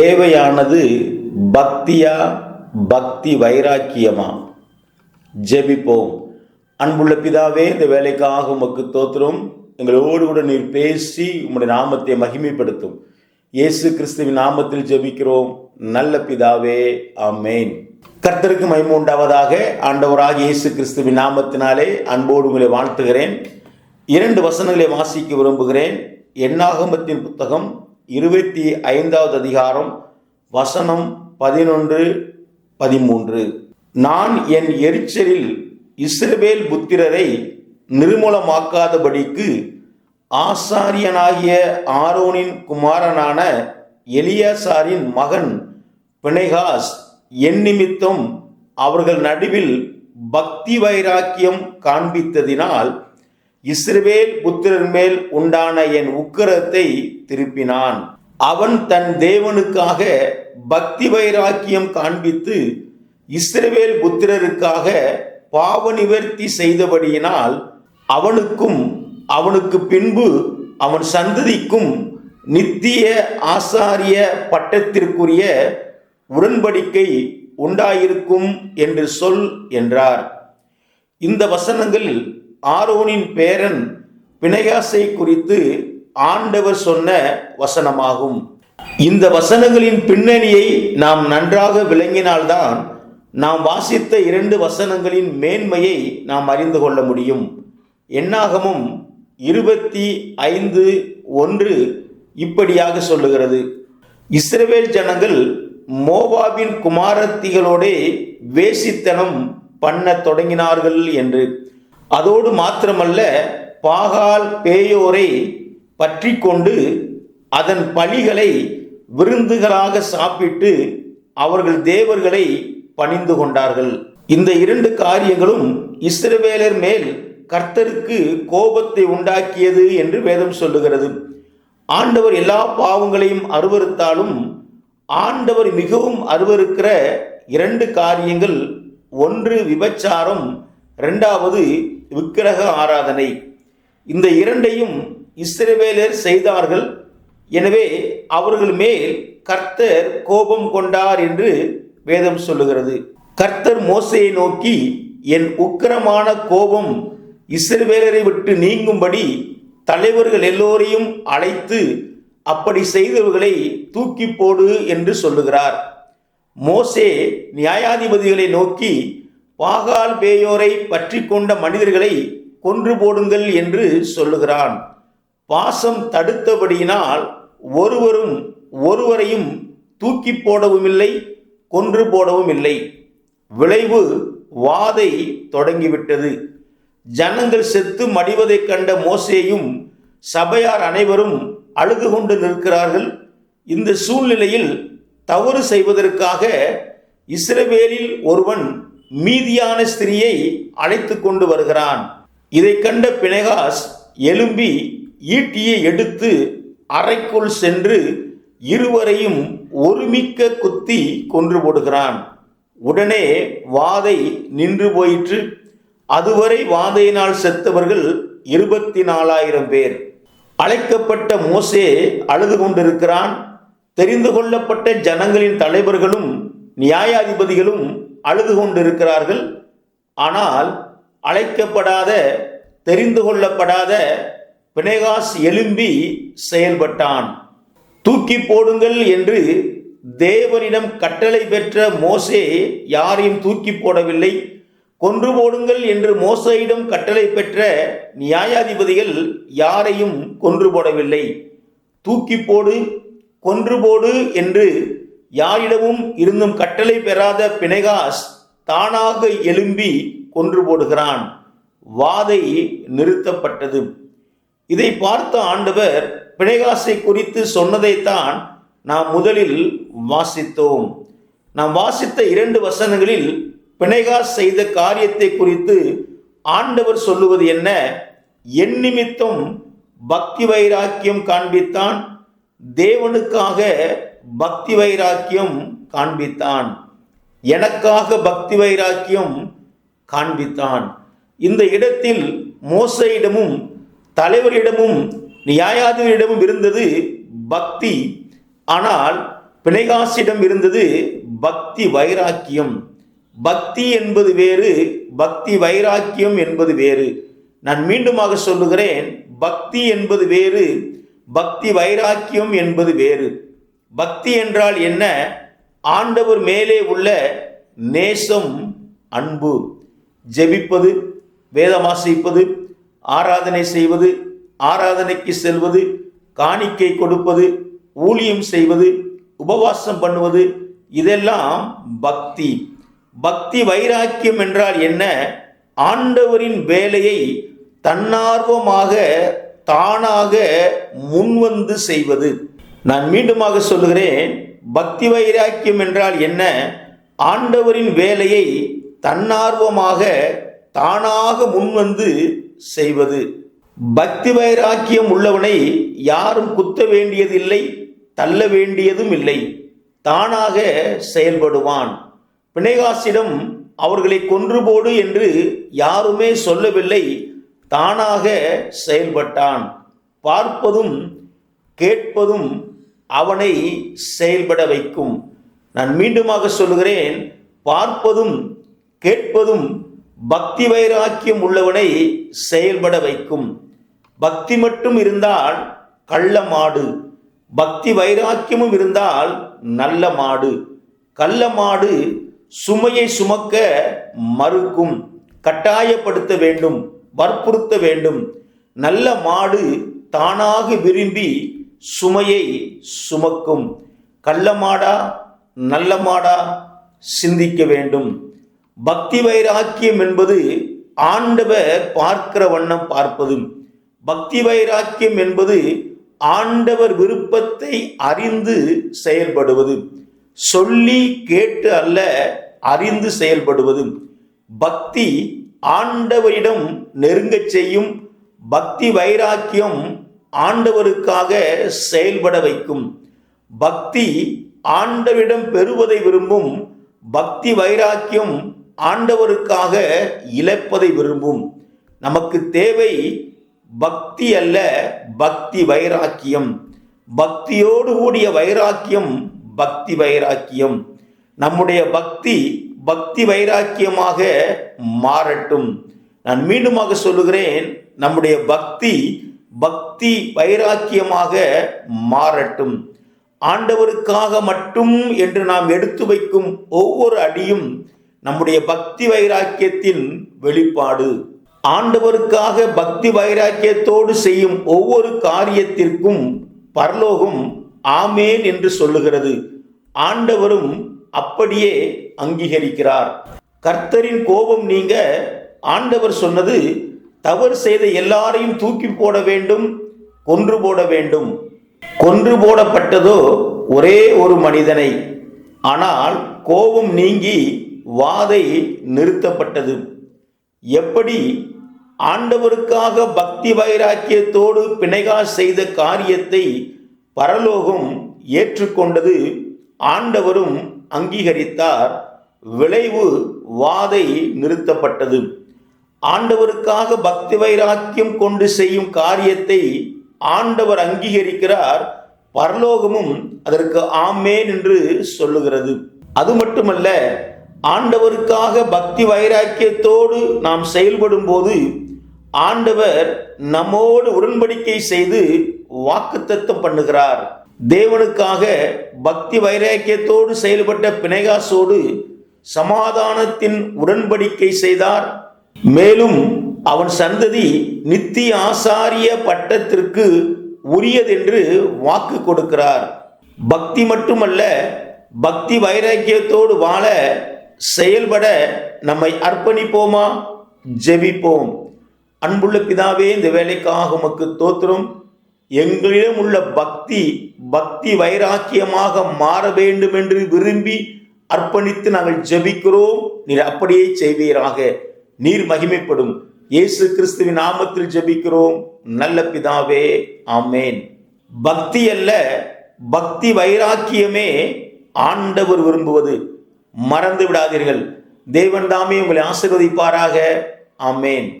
தேவையானது பக்தியா பக்தி வைராக்கியமா? ஜெபிப்போம். அன்புள்ள பிதாவே இந்த வேலைக்காக உமக்கு தோத்திரம். எங்களோடு கூட நீர் பேசி உங்களுடைய நாமத்தை மகிமைப்படுத்தும். இயேசு கிறிஸ்துவின் நாமத்தில் ஜெபிக்கிறோம். நல்ல பிதாவே ஆமேன். கர்த்தருக்கு மகிமை உண்டாவதாக ஆண்டவராக இயேசு கிறிஸ்துவின் நாமத்தினாலே அன்போடு உங்களை வாழ்த்துகிறேன். இரண்டு வசனங்களை வாசிக்க விரும்புகிறேன். எண்ணாகமத்தின் புத்தகம் இருபத்தி ஐந்தாவது அதிகாரம் வசனம் பதினொன்று பதிமூன்று. நான் என் எரிச்சலில் இஸ்ரவேல் புத்திரரை நிர்மூலமாக்காதபடிக்கு ஆசாரியனாகிய ஆரோனின் குமாரனான எலியாசாரின் மகன் பிணைகாஸ் என் நிமித்தம் அவர்கள் நடுவில் பக்தி வைராக்கியம் காண்பித்ததினால் இஸ்ரவேல் புத்திரர் மேல் உண்டான என் உக்கிரத்தை திருப்பினான். அவன் தன் தேவனுக்காக பக்தி வைராக்கியம் காண்பித்து இஸ்ரவேல் புத்திரருக்காக பாவ நிவர்த்தி செய்தபடியினால் அவனுக்கும் அவனுக்கு பின்பு அவன் சந்ததிக்கும் நித்திய ஆசாரிய பட்டத்திற்குரிய உடன்படிக்கை உண்டாயிருக்கும் என்று சொல் என்றார். இந்த வசனங்கள் ஆரோனின் பேரன் பிணையாசை குறித்து ஆண்டவர் சொன்ன வசனமாகும். இந்த வசனங்களின் பின்னணியை நாம் நன்றாக விளங்கினால்தான் நாம் வாசித்த இரண்டு வசனங்களின் மேன்மையை நாம் அறிந்து கொள்ள முடியும். எண்ணாகமும் இருபத்தி ஐந்து ஒன்று இப்படியாக சொல்லுகிறது. இஸ்ரவேல் ஜனங்கள் மோபாவின் குமாரத்திகளோடே வேசித்தனம் பண்ண தொடங்கினார்கள் என்று. அதோடு மாத்திரமல்ல பாகால் பேயோரை பற்றி கொண்டு அதன் பழிகளை விருந்துகளாக சாப்பிட்டு அவர்கள் தேவர்களை பணிந்து கொண்டார்கள். இந்த இரண்டு காரியங்களும் இஸ்ரவேலர் மேல் கர்த்தருக்கு கோபத்தை உண்டாக்கியது என்று வேதம் சொல்லுகிறது. ஆண்டவர் எல்லா பாவங்களையும் அருவறுத்தாலும் ஆண்டவர் மிகவும் அருவருக்கிற இரண்டு காரியங்கள் ஒன்று விபச்சாரம் இரண்டாவது விக்கிரக ஆராதனை. இந்த இரண்டையும் இஸ்ரவேலர் செய்தார்கள். எனவே அவர்கள் மேல் கர்த்தர் கோபம் கொண்டார் என்று வேதம் சொல்லுகிறது. கர்த்தர் மோசையை நோக்கி என் உக்கிரமான கோபம் இஸ்ரவேலரை விட்டு நீங்கும்படி தலைவர்கள் எல்லோரையும் அழைத்து அப்படி செய்தவர்களை தூக்கி போடு என்று சொல்லுகிறார். மோசே நியாயாதிபதிகளை நோக்கி பாகால் பேயோரை பற்றி கொண்ட மனிதர்களை கொன்று போடுங்கள் என்று சொல்லுகிறான். பாசம் தடுத்தபடியினால் ஒருவரும் ஒருவரையும் தூக்கி போடவும் இல்லை கொன்று போடவும் இல்லை விளைவு வாதை தொடங்கிவிட்டது. ஜனங்கள் செத்து மடிவதைக் கண்ட மோசேயும் சபையார் அனைவரும் அழுது கொண்டு நிற்கிறார்கள். இந்த சூழ்நிலையில் தவறு செய்வதற்காக இஸ்ரவேலில் ஒருவன் மீதியான ஸ்திரியை அழைத்து கொண்டு வருகிறான். இதை கண்ட பினகாஸ் எழும்பி ஈட்டியை எடுத்து அறைக்குள் சென்று இருவரையும் ஒருமிக்க குத்தி கொன்று போடுகிறான். உடனே வாதை நின்று போயிற்று. அதுவரை வாதையினால் செத்தவர்கள் இருபத்தி நாலாயிரம் பேர். அழைக்கப்பட்ட மோசே அழுது கொண்டிருக்கிறான். தெரிந்து கொள்ளப்பட்ட ஜனங்களின் தலைவர்களும் நியாயாதிபதிகளும் அழுது கொண்டிருக்கிறார்கள் ஆனால் அழைக்கப்படாத தெரிந்து கொள்ளப்படாத பினேகாஸ் எழும்பி செயல்பட்டான். தூக்கி போடுங்கள் என்று தேவனிடம் கட்டளை பெற்ற மோசே யாரையும் தூக்கி போடவில்லை. கொன்று போடுங்கள் என்று மோசையிடம் கட்டளை பெற்ற நியாயாதிபதிகள் யாரையும் கொன்று போடவில்லை. தூக்கி போடு கொன்று போடு என்று யாரிடமும் இருந்தும் கட்டளை பெறாத பினைகாஸ் தானாக எழும்பி கொன்று போடுகிறான். வாதை நிறுத்தப்பட்டது. இதை பார்த்த ஆண்டவர் பிணைகாசை குறித்து சொன்னதைத்தான் நாம் முதலில் வாசித்தோம். நாம் வாசித்த இரண்டு வசனங்களில் பிணைகாஸ் செய்த காரியத்தை குறித்து ஆண்டவர் சொல்லுவது என்ன? என் நிமித்தம் பக்தி வைராக்கியம் காண்பித்தான். தேவனுக்காக பக்தி வைராக்கியம் காண்பித்தான். எனக்காக பக்தி வைராக்கியம் காண்பித்தான். இந்த இடத்தில் மோசையிடமும் தலைவரிடமும் நியாயாதிபரிடமும் இருந்தது பக்தி. ஆனால் பிணைகாசிடம் இருந்தது பக்தி வைராக்கியம். பக்தி என்பது வேறு பக்தி வைராக்கியம் என்பது வேறு. நான் மீண்டுமாக சொல்லுகிறேன் பக்தி என்பது வேறு பக்தி வைராக்கியம் என்பது வேறு. பக்தி என்றால் என்ன? ஆண்டவர் மேலே உள்ள நேசம் அன்பு. ஜெபிப்பது வேதமாசிப்பது ஆராதனை செய்வது ஆராதனைக்கு செல்வது காணிக்கை கொடுப்பது ஊழியம் செய்வது உபவாசம் பண்ணுவது இதெல்லாம் பக்தி. பக்தி வைராக்கியம் என்றால் என்ன? ஆண்டவரின் வேலையை தன்னார்வமாக தானாக முன்வந்து செய்வது. நான் மீண்டுமாக சொல்லுகிறேன் பக்தி வைராக்கியம் என்றால் என்ன? ஆண்டவரின் வேலையை தன்னார்வமாக தானாக முன்வந்து செய்வது. பக்தி வைராக்கியம் உள்ளவனை யாரும் குத்த வேண்டியதில்லை தள்ள வேண்டியதும் இல்லை. தானாக செயல்படுவான். பிணைகாசிடம் அவர்களை கொன்று போடு என்று யாருமே சொல்லவில்லை தானாக செயல்பட்டான். பார்ப்பதும் கேட்பதும் அவனை செயல்பட வைக்கும். நான் மீண்டுமாக சொல்லுகிறேன் பார்ப்பதும் கேட்பதும் பக்தி வைராக்கியம் உள்ளவனை செயல்பட வைக்கும். பக்தி மட்டும் இருந்தால் கள்ள மாடு. பக்தி வைராக்கியமும் இருந்தால் நல்ல மாடு. கள்ள மாடு சுமையை சுமக்க மறுக்கும். கட்டாயப்படுத்த வேண்டும் வற்புறுத்த வேண்டும். நல்ல மாடு தானாக விரும்பி சுமையை சுமக்கும். கள்ள மாடா நல்ல மாடா சிந்திக்க வேண்டும். பக்தி வைராக்கியம் என்பது ஆண்டவர் பார்க்கிற வண்ணம் பார்ப்பது பக்தி வைராக்கியம் என்பது ஆண்டவர் விருப்பத்தை அறிந்து செயல்படுவது. சொல்லி கேட்டு அல்ல அறிந்து செயல்படுவது. பக்தி ஆண்டவரிடம் நெருங்கச் செய்யும். பக்தி வைராக்கியம் ஆண்டவருக்காக செயல்பட வைக்கும். பக்தி ஆண்டவரிடம் பெறுவதை விரும்பும். பக்தி வைராக்கியம் ஆண்டவருக்காக இழப்பதை விரும்பும். நமக்கு தேவை பக்தி அல்ல பக்தி வைராக்கியம். பக்தியோடு கூடிய வைராக்கியம் பக்தி வைராக்கியம். நம்முடைய பக்தி பக்தி வைராக்கியமாக மாறட்டும். நான் மீண்டுமாக சொல்லுகிறேன் நம்முடைய பக்தி பக்தி வைராக்கியமாக மாறட்டும். ஆண்டவருக்காக மட்டும் என்று நாம் எடுத்து வைக்கும் ஒவ்வொரு அடியும் நம்முடைய பக்தி வைராக்கியத்தின் வெளிப்பாடு. ஆண்டவருக்காக பக்தி வைராக்கியத்தோடு செய்யும் ஒவ்வொரு காரியத்திற்கும் பரலோகம் ஆமேன் என்று சொல்லுகிறது. ஆண்டவரும் அப்படியே அங்கீகரிக்கிறார். கர்த்தரின் கோபம் நீங்க ஆண்டவர் சொன்னது தவறு செய்த எல்லாரையும் தூக்கி போட வேண்டும் கொன்று போட வேண்டும். கொன்று போடப்பட்டதோ ஒரே ஒரு மனிதனை. ஆனால் கோபம் நீங்கி வாதை நிறுத்தப்பட்டது. எப்படி ஆண்டவருக்காக பக்தி வைராக்கியத்தோடு பிணைகா செய்த காரியத்தை பரலோகம் ஏற்றுக்கொண்டது ஆண்டவரும் அங்கீகரித்தார். விளைவு வாதை நிறுத்தப்பட்டது. ஆண்டவருக்காக பக்தி வைராக்கியம் கொண்டு செய்யும் காரியத்தை ஆண்டவர் அங்கீகரிக்கிறார். பரலோகமும் அதற்கு ஆமேன் என்று சொல்லுகிறது. அது மட்டுமல்ல ஆண்டவருக்காக பக்தி வைராக்கியத்தோடு நாம் செயல்படும் போது ஆண்டவர் நம்மோடு உடன்படிக்கை செய்து வாக்குத்தத்தம் பண்ணுகிறார். தேவனுக்காக பக்தி வைராக்கியத்தோடு செயல்பட்ட பிணைகாசோடு சமாதானத்தின் உடன்படிக்கை செய்தார். மேலும் அவன் சந்ததி நித்திய ஆசாரிய பட்டத்திற்கு உரியதென்று வாக்கு கொடுக்கிறார். பக்தி மட்டுமல்ல பக்தி வைராக்கியத்தோடு வாழ செயல்பட நம்மை அர்ப்பணிப்போமா? ஜெபிப்போம். அன்புள்ள பிதாவே இந்த வேலைக்காக உமக்கு தோத்திரம். எங்களிடம் உள்ள பக்தி பக்தி வைராக்கியமாக மாற வேண்டும் என்று விரும்பி அர்ப்பணித்து நாங்கள் ஜெபிக்கிறோம். நீர் அப்படியே செய்வீராக. நீர் மகிமைப்படும். இயேசு கிறிஸ்துவின் நாமத்தில் ஜெபிக்கிறோம். நல்ல பிதாவே ஆமேன். பக்தி அல்ல பக்தி வைராக்கியமே ஆண்டவர் விரும்புவது. மறந்து விடாதீர்கள். தேவன் தாமே உங்களை ஆசிர்வதிப்பாராக. ஆமேன்.